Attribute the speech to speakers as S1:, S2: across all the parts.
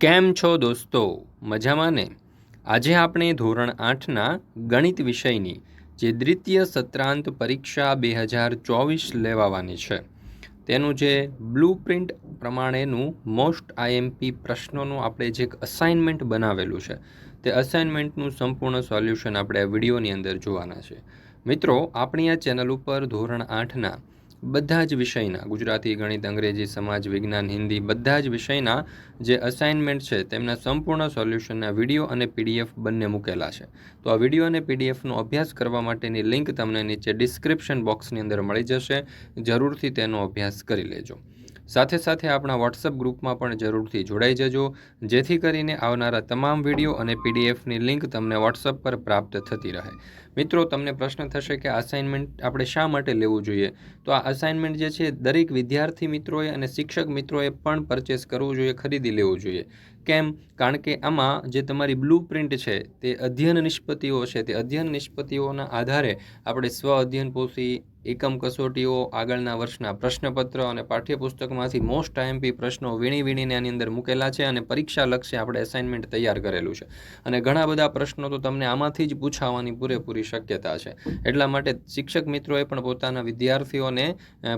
S1: કેમ છો દોસ્તો? મજામાં ને? આજે આપણે ધોરણ આઠના ગણિત વિષયની જે દ્વિતીય સત્રાંત પરીક્ષા બે હજાર ચોવીસ લેવાવાની છે, તેનું જે બ્લુ પ્રિન્ટ પ્રમાણેનું મોસ્ટ આઈએમપી પ્રશ્નોનું આપણે જે એક અસાઇનમેન્ટ બનાવેલું છે, તે અસાઇનમેન્ટનું સંપૂર્ણ સોલ્યુશન આપણે આ વિડીયોની અંદર જોવાના છે. મિત્રો, આપણી આ ચેનલ ઉપર ધોરણ આઠના બધા જ વિષયના, ગુજરાતી, ગણિત, અંગ્રેજી, સમાજ, વિજ્ઞાન, હિન્દી, બધા જ વિષયના જે અસાઇનમેન્ટ છે, તેમના સંપૂર્ણ સોલ્યુશનના વીડિયો અને પીડીએફ બંને મૂકેલા છે. તો આ વીડિયો અને પીડીએફનો અભ્યાસ કરવા માટેની લિંક તમને નીચે ડિસ્ક્રિપ્શન બોક્સની અંદર મળી જશે. જરૂરથી તેનો અભ્યાસ કરી લેજો. સાથે સાથે આપણા વોટ્સઅપ ગ્રુપમાં પણ જરૂરથી જોડાઈ જજો, જેથી કરીને આવનારા તમામ વીડિયો અને પીડીએફની લિંક તમને વોટ્સઅપ પર પ્રાપ્ત થતી રહે. મિત્રો, તમને પ્રશ્ન થશે કે અસાઇનમેન્ટ આપણે શા માટે લેવું જોઈએ? તો આ અસાઇનમેન્ટ જે છે, દરેક વિદ્યાર્થી મિત્રોએ અને શિક્ષક મિત્રોએ પણ પરચેસ કરવું જોઈએ, ખરીદી લેવું જોઈએ. કેમ? કારણ કે આમાં જે તમારી બ્લુ પ્રિન્ટ છે, તે અધ્યયન નિષ્પત્તિઓ છે. તે અધ્યયન નિષ્પત્તિઓના આધારે આપણે સ્વ અધ્યયન પોષી, એકમ કસોટીઓ, આગળના વર્ષના પ્રશ્નપત્ર અને પાઠ્યપુસ્તકમાંથી મોસ્ટ આઈએમપી પ્રશ્નો વીણી વીણીને આની અંદર મૂકેલા છે અને પરીક્ષા લક્ષ્ય આપણે એસાઇનમેન્ટ તૈયાર કરેલું છે. અને ઘણા બધા પ્રશ્નો તો તમને આમાંથી જ પૂછાવાની પૂરેપૂરી શક્યતા છે. એટલા માટે શિક્ષક મિત્રોએ પણ પોતાના વિદ્યાર્થીઓને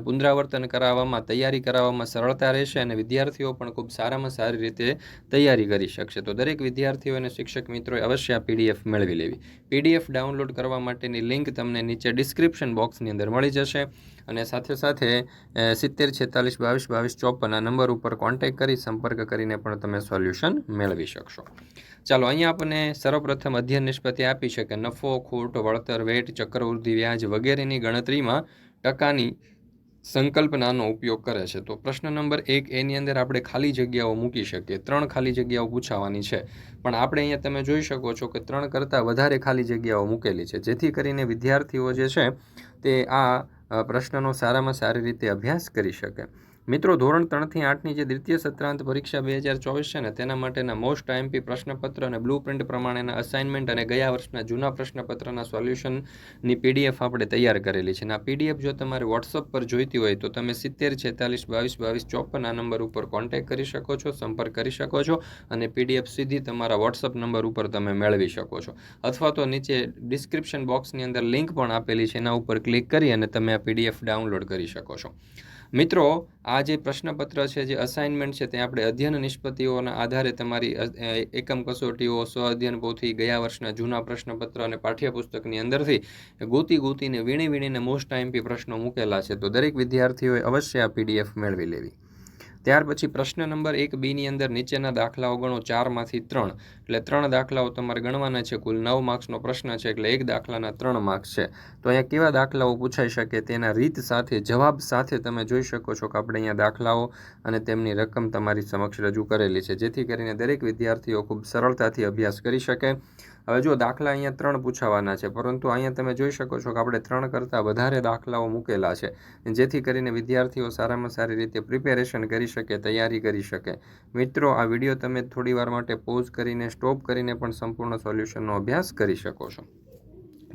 S1: પુનરાવર્તન કરાવવામાં, તૈયારી કરાવવામાં સરળતા રહેશે અને વિદ્યાર્થીઓ પણ ખૂબ સારામાં સારી રીતે તૈયારી કરી શકશે. તો દરેક વિદ્યાર્થીઓ અને શિક્ષક મિત્રોએ અવશ્ય આ પીડીએફ મેળવી લેવી. પીડીએફ ડાઉનલોડ કરવા માટેની લિંક તમને નીચે ડિસ્ક્રિપ્શન બોક્સની અંદર મળી જશે અને સાથે સાથે સિત્તેર, છેતાલીસ, બાવીસ બાવીસ, ચોપન આ નંબર ઉપર કોન્ટેક કરી સંપર્ક કરીને પણ તમે સોલ્યુશન મેળવી શકશો. ચાલો, અહીંયા આપણને સર્વપ્રથમ અધ્યયન નિષ્પત્તિ આપી છે કે નફો, ખોટ, વળતર, વેટ, ચક્રવૃદ્ધિ, વ્યાજ વગેરેની ગણતરીમાં ટકાની સંકલ્પનાનો ઉપયોગ કરે છે. તો પ્રશ્ન નંબર એક, એની અંદર આપણે ખાલી જગ્યાઓ મૂકી શકીએ. ત્રણ ખાલી જગ્યાઓ પૂછાવાની છે. પણ આપણે અહીંયા તમે જોઈ શકો છો કે ત્રણ કરતાં વધારે ખાલી જગ્યાઓ મૂકેલી છે. જેથી કરીને વિદ્યાર્થીઓ જે છે તે આ પ્રશ્નનો સારામાં સારી રીતે અભ્યાસ કરી શકે. મિત્રો, ધોરણ ત્રણથી આઠની જે દ્વિતીય સત્રાંત પરીક્ષા બે હજાર ચોવીસ છે ને, તેના માટેના મોસ્ટ આઈએમપી પ્રશ્નપત્ર અને બ્લુ પ્રિન્ટ પ્રમાણેના અસાઇનમેન્ટ અને ગયા વર્ષના જૂના પ્રશ્નપત્રના સોલ્યુશનની પીડીએફ આપણે તૈયાર કરેલી છે. અને આ પીડીએફ જો તમારે વોટ્સઅપ પર જોઈતી હોય તો તમે સિત્તેર, છેતાલીસ, બાવીસ બાવીસ, ચોપન આ નંબર ઉપર કોન્ટેક્ટ કરી શકો છો, સંપર્ક કરી શકો છો અને પીડીએફ સીધી તમારા વોટ્સઅપ નંબર ઉપર તમે મેળવી શકો છો. અથવા તો નીચે ડિસ્ક્રિપ્શન બોક્સની અંદર લિંક પણ આપેલી છે, એના ઉપર ક્લિક કરી અને તમે આ પીડીએફ ડાઉનલોડ કરી શકો છો. મિત્રો, આ જે પ્રશ્નપત્ર છે, જે અસાઇનમેન્ટ છે, તે આપણે અધ્યયન નિષ્પત્તિઓના આધારે તમારી એકમ કસોટીઓ, સ્વ અધ્યયન પોથી ગયા વર્ષના જૂના પ્રશ્નપત્ર અને પાઠ્યપુસ્તકની અંદરથી ગોતી ગોતીને વીણી વીણીને મોસ્ટ આઈમપી પ્રશ્નો મૂકેલા છે. તો દરેક વિદ્યાર્થીઓએ અવશ્ય આ પીડીએફ મેળવી લેવી. ત્યાર પછી પ્રશ્ન નંબર એક બીની અંદર નીચેના દાખલાઓ ગણો ચારમાંથી ત્રણ. એટલે ત્રણ દાખલાઓ તમારે ગણવાના છે. કુલ નવ માર્ક્સનો પ્રશ્ન છે, એટલે એક દાખલાના ત્રણ માર્ક્સ છે. તો અહીંયા કેવા દાખલાઓ પૂછાઈ શકે? તેના રીત સાથે, જવાબ સાથે તમે જોઈ શકો છો કે આપણે અહીંયા દાખલાઓ અને તેમની રકમ તમારી સમક્ષ રજૂ કરેલી છે. જેથી કરીને દરેક વિદ્યાર્થીઓ ખૂબ સરળતાથી અભ્યાસ કરી શકે. હવે જો દાખલા અહીંયા ત્રણ પૂછાવાના છે, પરંતુ અહીંયા તમે જોઈ શકો છો કે આપણે ત્રણ કરતાં વધારે દાખલાઓ મૂકેલા છે. જેથી કરીને વિદ્યાર્થીઓ સારામાં સારી રીતે પ્રિપેરેશન કરી શકે, તૈયારી કરી શકે. મિત્રો, આ વીડિયો તમે થોડીવાર માટે પોઝ કરીને સ્ટોપ કરીને પણ સંપૂર્ણ સોલ્યુશનનો અભ્યાસ કરી શકો છો.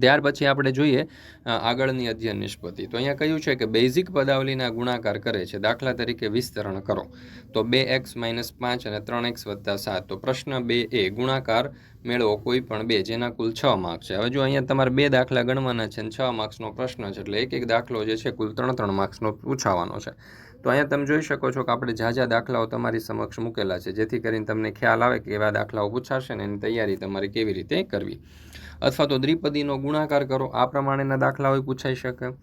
S1: ત્યાર પછી આપણે જોઈએ આગળની અધ્યયન નિષ્પત્તિ તો અહીંયા કહ્યું છે કે બેઝિક પદાવલીના ગુણાકાર કરે છે. દાખલા તરીકે વિસ્તરણ કરો. તો બે એક્સ માઇનસ પાંચ અને ત્રણ એક્સ વત્તા સાત. તો પ્રશ્ન બે એ ગુણાકાર મેળવો કોઈ પણ બે, જેના કુલ છ માર્ક છે. હવે જો અહીંયા તમારે બે દાખલા ગણવાના છે અને છ માર્ક્સનો પ્રશ્ન છે, એટલે એક એક દાખલો જે છે કુલ ત્રણ ત્રણ માર્ક્સનો પૂછાવાનો છે. તો અહીંયા તમે જોઈ શકો છો કે આપણે ઝાઝા દાખલાઓ તમારી સમક્ષ મૂકેલા છે, જેથી કરીને તમને ખ્યાલ આવે કે એવા દાખલાઓ પૂછાશે ને એની તૈયારી તમારે કેવી રીતે કરવી. અથવા તો દ્વિપદીનો ગુણાકાર કરો. આ પ્રમાણેના દાખલાઓ પૂછાઈ શકે.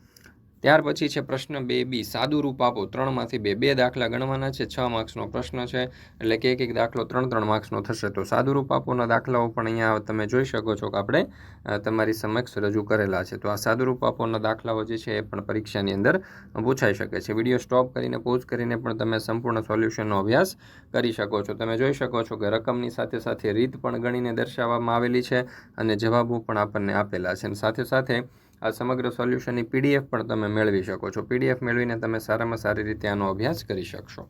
S1: ત્યાર પછી છે પ્રશ્ન બે બી. સાદું રૂપ આપો. ત્રણમાંથી બે. બે દાખલા ગણવાના છે. છ માર્ક્સનો પ્રશ્ન છે. એટલે કે એક એક દાખલો ત્રણ ત્રણ માર્ક્સનો થશે. તો સાદું રૂપ આપોના દાખલાઓ પણ અહીંયા તમે જોઈ શકો છો કે આપણે તમારી સમક્ષ રજૂ કરેલા છે. તો આ સાદું રૂપ આપોના દાખલાઓ જે છે એ પણ પરીક્ષાની અંદર પૂછાઈ શકે છે. વીડિયો સ્ટોપ કરીને, પોઝ કરીને પણ તમે સંપૂર્ણ સોલ્યુશનનો અભ્યાસ કરી શકો છો. તમે જોઈ શકો છો કે રકમની સાથે સાથે રીત પણ ગણીને દર્શાવવામાં આવેલી છે અને જવાબો પણ આપણને આપેલા છે. અને સાથે સાથે આ સમગ્ર સોલ્યુશનની પીડીએફ પણ તમે મેળવી શકો છો. પીડીએફ મેળવીને તમે સારામાં સારી રીતે આનો અભ્યાસ કરી શકશો.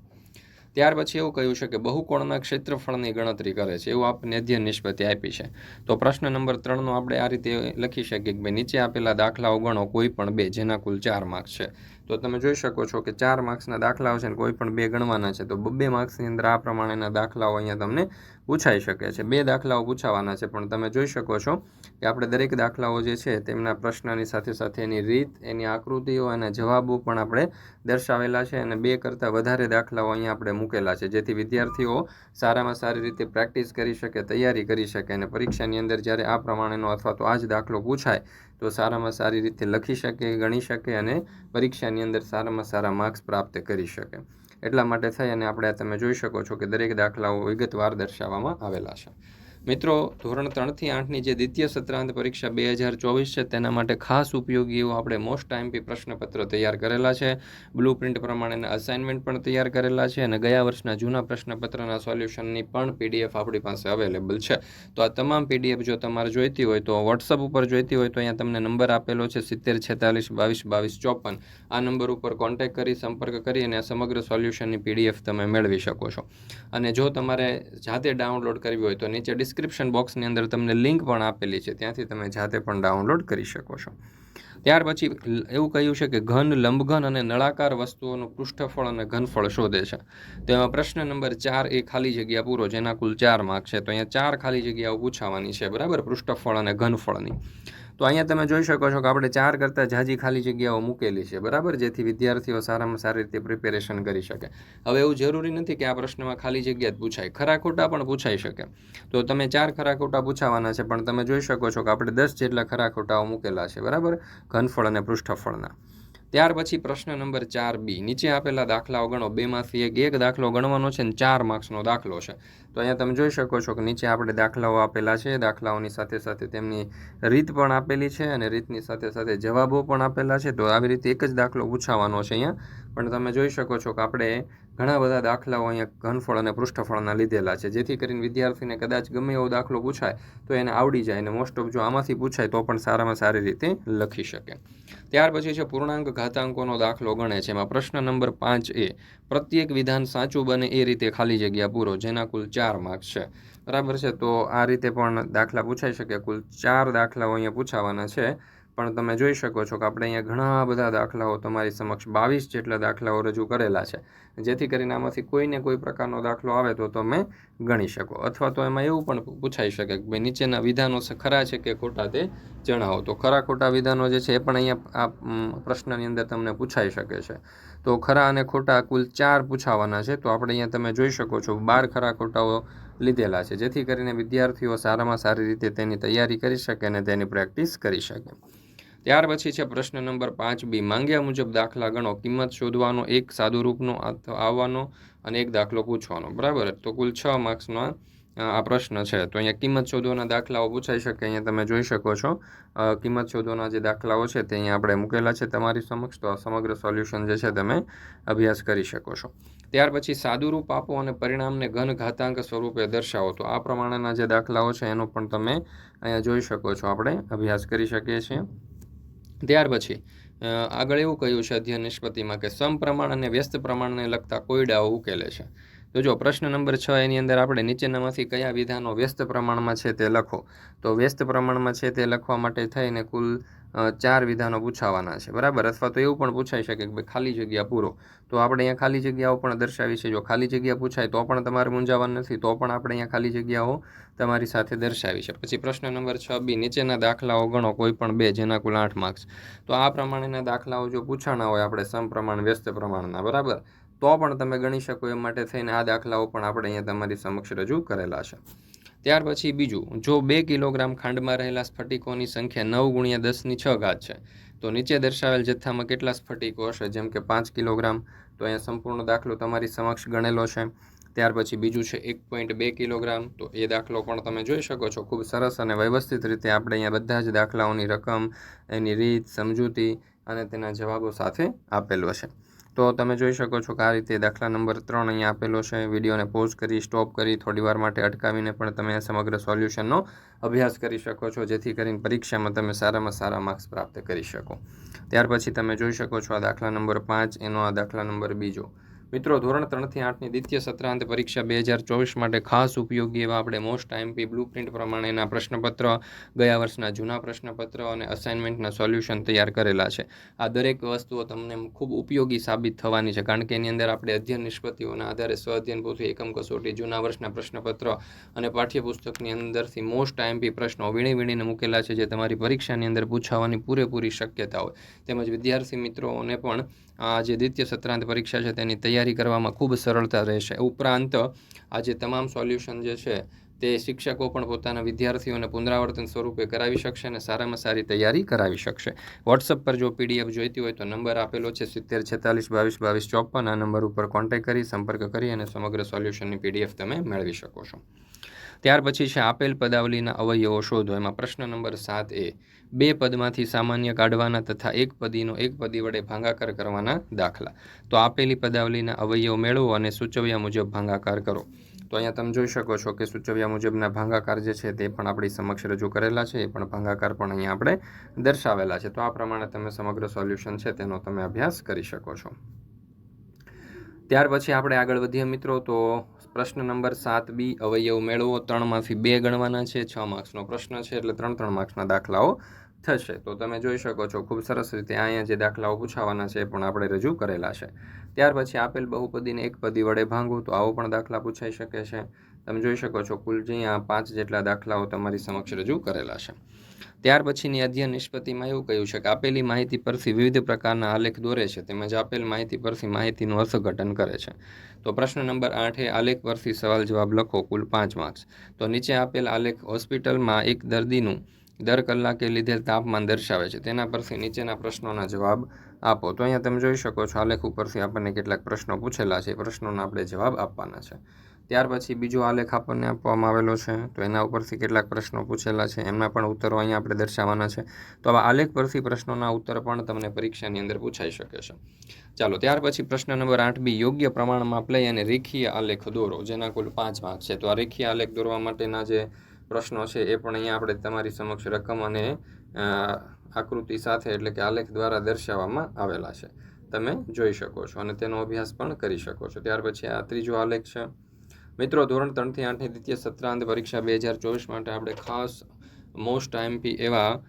S1: ત્યાર પછી એવું કહ્યું છે કે બહુકોણના ક્ષેત્રફળની ગણતરી કરે છે. એવું આપને અધ્ય નિષ્પત્તિ આપી છે. તો પ્રશ્ન નંબર ત્રણનો આપણે આ રીતે લખી શકીએ કે ભાઈ નીચે આપેલા દાખલાઓ ગણો કોઈ પણ બે, જેના કુલ ચાર માર્ક્સ છે. તો તમે જોઈ શકો છો કે ચાર માર્ક્સના દાખલાઓ છે ને કોઈ પણ બે ગણવાના છે. તો બબ્બે માર્ક્સની અંદર આ પ્રમાણેના દાખલાઓ અહીંયા તમને પૂછાઈ શકે છે. બે દાખલાઓ પૂછાવાના છે, પણ તમે જોઈ શકો છો કે આપણે દરેક દાખલાઓ જે છે, તેમના પ્રશ્નની સાથે સાથે એની રીત, એની આકૃતિઓ અને જવાબો પણ આપણે દર્શાવેલા છે અને બે કરતાં વધારે દાખલાઓ અહીંયા આપણે મૂકેલા છે, જેથી વિદ્યાર્થીઓ સારામાં સારી રીતે પ્રેક્ટિસ કરી શકે, તૈયારી કરી શકે અને પરીક્ષાની અંદર જ્યારે આ પ્રમાણેનો અથવા તો આ જ દાખલો પૂછાય તો સારામાં સારી રીતે લખી શકે, ગણી શકે અને પરીક્ષાની અંદર સારામાં સારા માર્ક્સ પ્રાપ્ત કરી શકે. એટલા માટે થઈ અને આપણે તમે જોઈ શકો છો કે દરેક દાખલાઓ વિગતવાર દર્શાવવામાં આવેલા છે. મિત્રો, ધોરણ ત્રણથી આઠની જે દ્વિતીય સત્રાંત પરીક્ષા બે હજાર ચોવીસ છે, તેના માટે ખાસ ઉપયોગી એવું આપણે મોસ્ટ આઈએમપી પ્રશ્નપત્ર તૈયાર કરેલા છે. બ્લુ પ્રિન્ટ પ્રમાણેના અસાઇનમેન્ટ પણ તૈયાર કરેલા છે અને ગયા વર્ષના જૂના પ્રશ્નપત્રના સોલ્યુશનની પણ પીડીએફ આપણી પાસે અવેલેબલ છે. તો આ તમામ પીડીએફ જો તમારે જોઈતી હોય તો વોટ્સઅપ ઉપર જોઈતી હોય તો અહીંયા તમને નંબર આપેલો છે સિત્તેર, છેતાલીસ, બાવીસ બાવીસ, ચોપન. આ નંબર ઉપર કોન્ટેક્ટ કરી, સંપર્ક કરી અને સમગ્ર સોલ્યુશનની પીડીએફ તમે મેળવી શકો છો. અને જો તમારે જાતે ડાઉનલોડ કરવી હોય તો નીચે ડિસ્ક્રિપ્શન બોક્સની અંદર તમને લિંક પણ આપેલી છે. ત્યાંથી તમે જાતે પણ ડાઉનલોડ કરી શકો છો. ત્યાર પછી એવું કહ્યું છે કે ઘન લંબઘન અને નળાકાર વસ્તુઓનું પૃષ્ઠફળ અને ઘનફળ શોધે છે. તેમાં પ્રશ્ન નંબર ચાર એ ખાલી જગ્યા પૂરો, જેના કુલ ચાર માર્ક છે. તો અહીંયા ચાર ખાલી જગ્યાઓ પૂછાવાની છે. બરાબર? પૃષ્ઠફળ અને ઘનફળની. તો અહીંયા તમે જોઈ શકો છો કે આપણે ચાર કરતાં ઝાઝી ખાલી જગ્યાઓ મૂકેલી છે, બરાબર? જેથી વિદ્યાર્થીઓ સારામાં સારી રીતે પ્રિપેરેશન કરી શકે. હવે એવું જરૂરી નથી કે આ પ્રશ્નમાં ખાલી જગ્યા જ પૂછાય. ખરા ખોટા પણ પૂછાઈ શકે. તો તમે ચાર ખરા ખોટા પૂછાવાના છે, પણ તમે જોઈ શકો છો કે આપણે દસ જેટલા ખરા ખોટાઓ મૂકેલા છે, બરાબર? ઘનફળ અને પૃષ્ઠફળના. ત્યાર પછી પ્રશ્ન નંબર ચાર બી. નીચે આપેલા દાખલાઓ ગણો બેમાંથી એક એક દાખલો ગણવાનો છે ને ચાર માર્ક્સનો દાખલો છે. તો અહીંયા તમે જોઈ શકો છો કે નીચે આપણે દાખલાઓ આપેલા છે. દાખલાઓની સાથે સાથે તેમની રીત પણ આપેલી છે અને રીતની સાથે સાથે જવાબો પણ આપેલા છે. તો આવી રીતે એક જ દાખલો પૂછાવાનો છે અહીંયા. પણ તમે જોઈ શકો છો કે આપણે ઘણા બધા દાખલાઓ અહીંયા ઘનફળ અને પૃષ્ઠફળના લીધેલા છે. જેથી કરીને વિદ્યાર્થીને કદાચ ગમે એવો દાખલો પૂછાય તો એને આવડી જાય અને મોસ્ટ ઓફ જો આમાંથી પૂછાય તો પણ સારામાં સારી રીતે લખી શકે. ત્યાર પછી છે પૂર્ણાંક ઘાતાંકોનો દાખલો ગણે છે. એમાં પ્રશ્ન નંબર પાંચ એ, પ્રત્યેક વિધાન સાચું બને એ રીતે ખાલી જગ્યા પૂરો, જેના કુલ ચાર માર્ક્સ છે. બરાબર છે? તો આ રીતે પણ દાખલા પૂછાઈ શકે. કુલ ચાર દાખલાઓ અહીંયા પૂછાવાના છે. પણ તમે જોઈ શકો છો કે આપણે અહીંયા ઘણા બધા દાખલાઓ તમારી સમક્ષ બાવીસ જેટલા દાખલાઓ રજૂ કરેલા છે. જેથી કરીને આમાંથી કોઈને કોઈ પ્રકારનો દાખલો આવે તો તમે ગણી શકો. અથવા તો એમાં એવું પણ પૂછાઈ શકે કે ભાઈ નીચેના વિધાનો ખરા છે કે ખોટા તે જણાવો. તો ખરા ખોટા વિધાનો જે છે એ પણ અહીંયા આ પ્રશ્નની અંદર તમને પૂછાઈ શકે છે. તો ખરા અને ખોટા કુલ ચાર પૂછાવાના છે. તો આપણે અહીંયા તમે જોઈ શકો છો બાર ખરા ખોટાઓ લીધેલા છે. જેથી કરીને વિદ્યાર્થીઓ સારામાં સારી રીતે તેની તૈયારી કરી શકે અને તેની પ્રેક્ટિસ કરી શકે. ત્યાર પછી છે પ્રશ્ન નંબર પાંચ બી. માંગ્યા મુજબ દાખલા ગણો, કિંમત શોધવાનો એક સાદુરૂપનો આવવાનો અને એક દાખલો પૂછવાનો. બરાબર? તો કુલ છ માર્ક્સનો આ પ્રશ્ન છે. તો અહીંયા કિંમત શોધવાના દાખલાઓ પૂછાઈ શકે, અહીંયા તમે જોઈ શકો છો. કિંમત શોધવાના જે દાખલાઓ છે તે અહીંયા આપણે મૂકેલા છે તમારી સમક્ષ. તો આ સમગ્ર સોલ્યુશન જે છે તમે અભ્યાસ કરી શકો છો. ત્યાર પછી સાદુરૂપ આપો અને પરિણામને ઘન ઘાતાંક સ્વરૂપે દર્શાવો. તો આ પ્રમાણેના જે દાખલાઓ છે એનો પણ તમે અહીંયા જોઈ શકો છો. આપણે અભ્યાસ કરી શકીએ છીએ. ત્યાર પછી આગળ એવું કહ્યું છે અધ્યયન નિષ્પતિમાં કે સમપ્રમાણ અને વ્યસ્ત પ્રમાણને લગતા કોયડાઓ ઉકેલે છે. તો જો પ્રશ્ન નંબર છ એની અંદર આપણે નીચેનામાંથી કયા વિધાનો વ્યસ્ત પ્રમાણમાં છે તે લખો. તો વ્યસ્ત પ્રમાણમાં છે તે લખવા માટે થઈને કુલ ચાર વિધાનો પૂછાવાના છે, બરાબર? અથવા તો એવું પણ પૂછાઈ શકે કે ભાઈ ખાલી જગ્યા પૂરો. તો આપણે અહીંયા ખાલી જગ્યાઓ પણ દર્શાવી છે. જો ખાલી જગ્યા પૂછાય તો પણ તમારે મૂંઝાવાનું નથી, તો પણ આપણે અહીંયા ખાલી જગ્યાઓ તમારી સાથે દર્શાવી છે. પછી પ્રશ્ન નંબર છ બી, નીચેના દાખલાઓ ગણો કોઈ પણ બે, જેના કુલ આઠ માર્ક્સ તો આ પ્રમાણેના દાખલાઓ જો પૂછાણા હોય આપણે સમપ્રમાણ, વ્યસ્ત પ્રમાણના, બરાબર? તો પણ તમે ગણી શકો એ માટે થઈને આ દાખલાઓ પણ આપણે અહીંયા તમારી સમક્ષ રજૂ કરેલા છે. ત્યાર પછી બીજું, જો બે કિલોગ્રામ ખાંડમાં રહેલા સ્ફટિકોની સંખ્યા નવ ગુણ્યા દસની છ ઘાત છે, તો નીચે દર્શાવેલ જથ્થામાં કેટલા સ્ફટિકો હશે? જેમ કે પાંચ કિલોગ્રામ, તો અહીંયા સંપૂર્ણ દાખલો તમારી સમક્ષ ગણેલો છે. ત્યાર પછી બીજું છે, એક પોઈન્ટ બે કિલોગ્રામ, તો એ દાખલો પણ તમે જોઈ શકો છો. ખૂબ સરસ અને વ્યવસ્થિત રીતે આપણે અહીંયા બધા જ દાખલાઓની રકમ, એની રીત, સમજૂતી અને તેના જવાબો સાથે આપેલો છે. તો તમે જોઈ શકો છો કે આ રીતે દાખલા નંબર ત્રણ અહીંયા આપેલો છે. વિડીયોને પોઝ કરી સ્ટોપ કરી, થોડી વાર માટે અટકાવીને પણ તમે સમગ્ર સોલ્યુશનનો અભ્યાસ કરી શકો છો, જેથી કરીને પરીક્ષામાં તમે સારામાં સારા માર્ક્સ પ્રાપ્ત કરી શકો. ત્યાર પછી તમે જોઈ શકો છો આ દાખલા નંબર પાંચ, એનો આ દાખલા નંબર બીજો. મિત્રો, ધોરણ ત્રણથી આઠની દ્વિતીય સત્રાંત પરીક્ષા બે હજાર ચોવીસ માટે ખાસ ઉપયોગી એવા આપણે મોસ્ટ આઈએમપી બ્લુ પ્રિન્ટ પ્રમાણેના પ્રશ્નપત્ર, ગયા વર્ષના જૂના પ્રશ્નપત્ર અને અસાઇનમેન્ટના સોલ્યુશન તૈયાર કરેલા છે. આ દરેક વસ્તુઓ તમને ખૂબ ઉપયોગી સાબિત થવાની છે, કારણ કે એની અંદર આપણે અધ્યયન નિષ્પત્તિઓના આધારે સ્વ અધ્યયન પોથી એકમ કસોટી, જૂના વર્ષના પ્રશ્નપત્ર અને પાઠ્યપુસ્તકની અંદરથી મોસ્ટ આઈએમપી પ્રશ્નો વીણી વીણીને મૂકેલા છે, જે તમારી પરીક્ષાની અંદર પૂછાવાની પૂરેપૂરી શક્યતા હોય. તેમજ વિદ્યાર્થી મિત્રોને પણ આ જે દ્વિતીય સત્રાંત પરીક્ષા છે તેની તૈયારી કરવામાં ખૂબ સરળતા રહેશે. ઉપરાંત આ જે તમામ સોલ્યુશન જે છે, તે શિક્ષકો પણ પોતાના વિદ્યાર્થીઓને પુનરાવર્તન સ્વરૂપે કરાવી શકશે અને સારામાં સારી તૈયારી કરાવી શકશે. વોટ્સઅપ પર જો પીડીએફ જોઈતી હોય તો નંબર આપેલો છે સિત્તેર છેતાલીસ બાવીસ બાવીસ ચોપન. આ નંબર ઉપર કોન્ટેક્ટ કરી, સંપર્ક કરી અને સમગ્ર સોલ્યુશનની પીડીએફ તમે મેળવી શકો છો. ત્યાર પછી છે આપેલ પદાવલીના અવયવો શોધો. એમાં પ્રશ્ન નંબર સાત એ, બે પદમાંથી સામાન્ય કાઢવાના તથા એક પદીનો એક પદી વડે ભાંગાકાર કરવાના દાખલા. તો આપેલી પદાવલીના અવયવો મેળવો અને સૂચવ્યા મુજબ ભાંગાકાર કરો. તો અહીંયા તમે જોઈ શકો છો કે સૂચવ્યા મુજબના ભાંગાકાર જે છે તે પણ આપણી સમક્ષ રજૂ કરેલા છે. એ પણ ભાંગાકાર પણ અહીંયા આપણે દર્શાવેલા છે. તો આ પ્રમાણે તમે સમગ્ર સોલ્યુશન છે તેનો તમે અભ્યાસ કરી શકો છો. ત્યાર પછી આપણે આગળ વધીએ મિત્રો. તો પ્રશ્ન નંબર સાત બી, અવયવ મેળવો ત્રણમાંથી બે ગણવાના છે, છ માર્ક્સનો પ્રશ્ન છે, એટલે ત્રણ ત્રણ માર્ક્સના દાખલાઓ થશે. તો તમે જોઈ શકો છો, ખૂબ સરસ રીતે અહીંયા જે દાખલાઓ પૂછાવાના છે એ પણ આપણે રજૂ કરેલા છે. ત્યાર પછી આપેલ બહુપદીને એક પદી વડે ભાંગો તો આવો પણ દાખલા પૂછાઈ શકે છે. તમે જોઈ શકો છો, કુલ અહીંયા પાંચ જેટલા દાખલાઓ તમારી સમક્ષ રજૂ કરેલા છે. ત્યાર પછીની અધ્યયન નિષ્પત્તિમાં એવું કહ્યું છે કે આપેલી માહિતી પરથી વિવિધ પ્રકારના આલેખ દોરે છે તેમજ આપેલ માહિતી પરથી માહિતીનું અર્થઘટન કરે છે. તો પ્રશ્ન નંબર આઠ આલેખ પરથી સવાલ જવાબ લખો, કુલ પાંચ માર્ક્સ. તો નીચે આપેલ આલેખ હોસ્પિટલમાં એક દર્દીનું દર કલાકે લીધેલ તાપમાન દર્શાવે છે. તેના પરથી નીચેના પ્રશ્નોના જવાબ આપો. તો અહીંયા તમે જોઈ શકો છો આલેખ ઉપરથી આપણને કેટલાક પ્રશ્નો પૂછેલા છે. પ્રશ્નોના આપણે જવાબ આપવાના છે. ત્યાર પછી બીજો આલેખ આપણને આપવામાં આવેલો છે. તો એના ઉપરથી કેટલાક પ્રશ્નો પૂછેલા છે. એમના પણ ઉત્તરો અહીંયા આપણે દર્શાવવાના છે. તો આવા આલેખ પરથી પ્રશ્નોના ઉત્તર પણ તમને પરીક્ષાની અંદર પૂછાઈ શકે છે. ચાલો, ત્યાર પછી પ્રશ્ન નંબર આઠ બી, યોગ્ય પ્રમાણમાં લઈ અને રેખીય આલેખ દોરો, જેના કુલ પાંચ ભાગ છે. તો આ રેખીય આલેખ દોરવા માટેના જે પ્રશ્નો છે એ પણ અહીંયા આપણે તમારી સમક્ષ રકમ અને આકૃતિ સાથે એટલે કે આલેખ દ્વારા દર્શાવવામાં આવેલા છે. તમે જોઈ શકો છો અને તેનો અભ્યાસ પણ કરી શકો છો. ત્યાર પછી આ ત્રીજો આલેખ છે. મિત્રો, ધોરણ ત્રણથી આઠની દ્વિતીય સત્રાંત પરીક્ષા બે હજાર ચોવીસ માટે આપણે ખાસ મોસ્ટ આઈએમપી એવા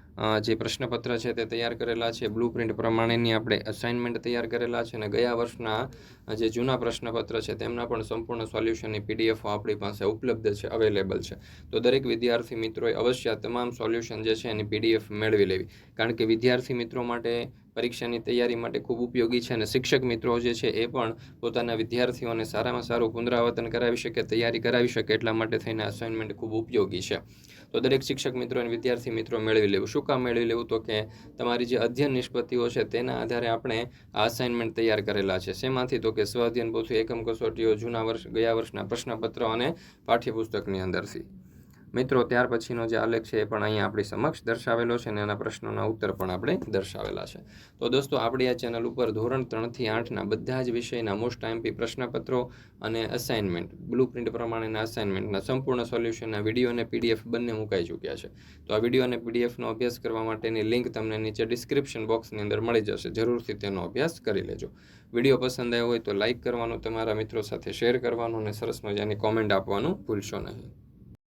S1: જે પ્રશ્નપત્ર છે તે તૈયાર કરેલા છે. બ્લુ પ્રિન્ટ પ્રમાણેની આપણે અસાઇનમેન્ટ તૈયાર કરેલા છે અને ગયા વર્ષના જે જૂના પ્રશ્નપત્ર છે તેમના પણ સંપૂર્ણ સોલ્યુશનની પીડીએફો આપણી પાસે ઉપલબ્ધ છે અવેલેબલ છે. તો દરેક વિદ્યાર્થી મિત્રોએ અવશ્ય તમામ સોલ્યુશન જે છે એની પીડીએફ મેળવી લેવી. કારણ કે વિદ્યાર્થી મિત્રો માટે પરીક્ષાની તૈયારી માટે ખૂબ ઉપયોગી છે અને શિક્ષક મિત્રો જે છે એ પણ પોતાના વિદ્યાર્થીઓને સારામાં સારું પુનરાવર્તન કરાવી શકે, તૈયારી કરાવી શકે એટલા માટે થઈને અસાઇનમેન્ટ ખૂબ ઉપયોગી છે. તો દરેક શિક્ષક મિત્રો અને વિદ્યાર્થી મિત્રો મેળવી લેવું. શું કામ મેળવી લેવું? તો કે તમારી જે અધ્યયન નિષ્પત્તિઓ છે તેના આધારે આપણે આ અસાઇનમેન્ટ તૈયાર કરેલા છે. શેમાંથી? તો કે સ્વ અધ્યયન પોથી એકમ કસોટીઓ, જૂના વર્ષ, ગયા વર્ષના પ્રશ્નપત્રો અને પાઠ્યપુસ્તકની અંદરથી. મિત્રો, ત્યાર પછીનો જે આલેખ છે એ પણ અહીંયા આપણી સમક્ષ દર્શાવેલો છે અને એના પ્રશ્નોના ઉત્તર પણ આપણે દર્શાવેલા છે. તો દોસ્તો, આપણી આ ચેનલ ઉપર ધોરણ ત્રણથી આઠના બધા જ વિષયના મોસ્ટ આઈએમપી પ્રશ્નપત્રો અને અસાઇનમેન્ટ બ્લુ પ્રિન્ટ પ્રમાણેના અસાઇનમેન્ટના સંપૂર્ણ સોલ્યુશનના વીડિયો અને પીડીએફ બંને મુકાઈ ચૂક્યા છે. તો આ વીડિયો અને પીડીએફનો અભ્યાસ કરવા માટેની લિંક તમને નીચે ડિસ્ક્રિપ્શન બોક્સની અંદર મળી જશે. જરૂરથી તેનો અભ્યાસ કરી લેજો. વીડિયો પસંદ આવ્યો હોય તો લાઇક કરવાનું, તમારા મિત્રો સાથે શેર કરવાનું અને સરસ મજાની કોમેન્ટ આપવાનું ભૂલશો નહીં.